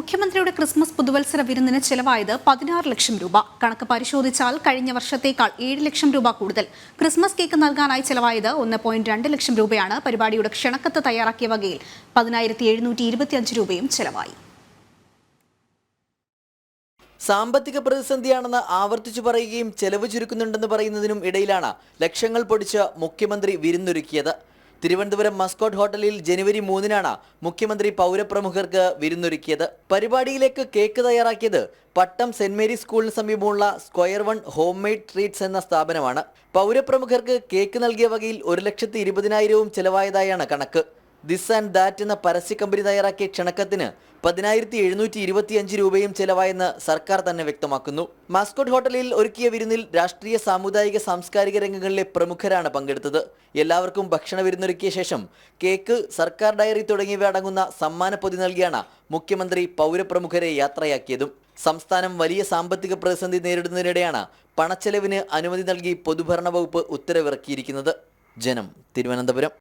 മുഖ്യമന്ത്രിയുടെ ക്രിസ്മസ് പുതുവത്സര വിരുന്നിന് ചെലവായത് പതിനാറ് ലക്ഷം രൂപ. കണക്ക് പരിശോധിച്ചാൽ കഴിഞ്ഞ വർഷത്തേക്കാൾ ഏഴ് ലക്ഷം രൂപ കൂടുതൽ. ക്രിസ്മസ് കേക്ക് നൽകാനായി ചെലവായത് ഒന്ന് പോയിന്റ് രണ്ട് ലക്ഷം രൂപയാണ്. പരിപാടിയുടെ ക്ഷണക്കത്ത് തയ്യാറാക്കിയ വകയിൽ പതിനായിരത്തി എഴുന്നൂറ്റി ഇരുപത്തിയഞ്ച് രൂപയും ചെലവായി. സാമ്പത്തിക പ്രതിസന്ധിയാണെന്ന് ആവർത്തിച്ചു പറയുകയും ചെലവ് ചുരുക്കുന്നുണ്ടെന്ന് പറയുന്നതിനും ഇടയിലാണ് ലക്ഷങ്ങൾ പൊടിച്ച് മുഖ്യമന്ത്രി വിരുന്നൊരുക്കിയത്. തിരുവനന്തപുരം മസ്കോട്ട് ഹോട്ടലിൽ ജനുവരി മൂന്നിനാണ് മുഖ്യമന്ത്രി പൗരപ്രമുഖർക്ക് വിരുന്നൊരുക്കിയത്. പരിപാടിയിലേക്ക് കേക്ക് തയ്യാറാക്കിയത് പട്ടം സെന്റ് മേരീസ് സ്കൂളിന് സമീപമുള്ള square one home made treats എന്ന സ്ഥാപനമാണ്. പൗരപ്രമുഖർക്ക് കേക്ക് നൽകിയ വകയിൽ ഒരു ലക്ഷത്തി ഇരുപതിനായിരവും ചെലവായതായാണ് കണക്ക്. ദിസ് ആൻഡ് ദാറ്റ് എന്ന പരസ്യ കമ്പനി തയ്യാറാക്കിയ ക്ഷണക്കത്തിന് പതിനായിരത്തി എഴുന്നൂറ്റി ഇരുപത്തിയഞ്ച് രൂപയും ചെലവായെന്ന് സർക്കാർ തന്നെ വ്യക്തമാക്കുന്നു. മാസ്കോട്ട് ഹോട്ടലിൽ ഒരുക്കിയ വിരുന്നിൽ രാഷ്ട്രീയ സാമുദായിക സാംസ്കാരിക രംഗങ്ങളിലെ പ്രമുഖരാണ് പങ്കെടുത്തത്. എല്ലാവർക്കും ഭക്ഷണ വിരുന്നൊരുക്കിയ ശേഷം കേക്ക് സർക്കാർ ഡയറി തുടങ്ങിയവ അടങ്ങുന്ന സമ്മാന പൊതി നൽകിയാണ് മുഖ്യമന്ത്രി പൗരപ്രമുഖരെ യാത്രയാക്കിയതും. സംസ്ഥാനം വലിയ സാമ്പത്തിക പ്രതിസന്ധി നേരിടുന്നതിനിടെയാണ് പണച്ചെലവിന് അനുമതി നൽകി പൊതുഭരണ വകുപ്പ് ഉത്തരവിറക്കിയിരിക്കുന്നത്. ജനം തിരുവനന്തപുരം.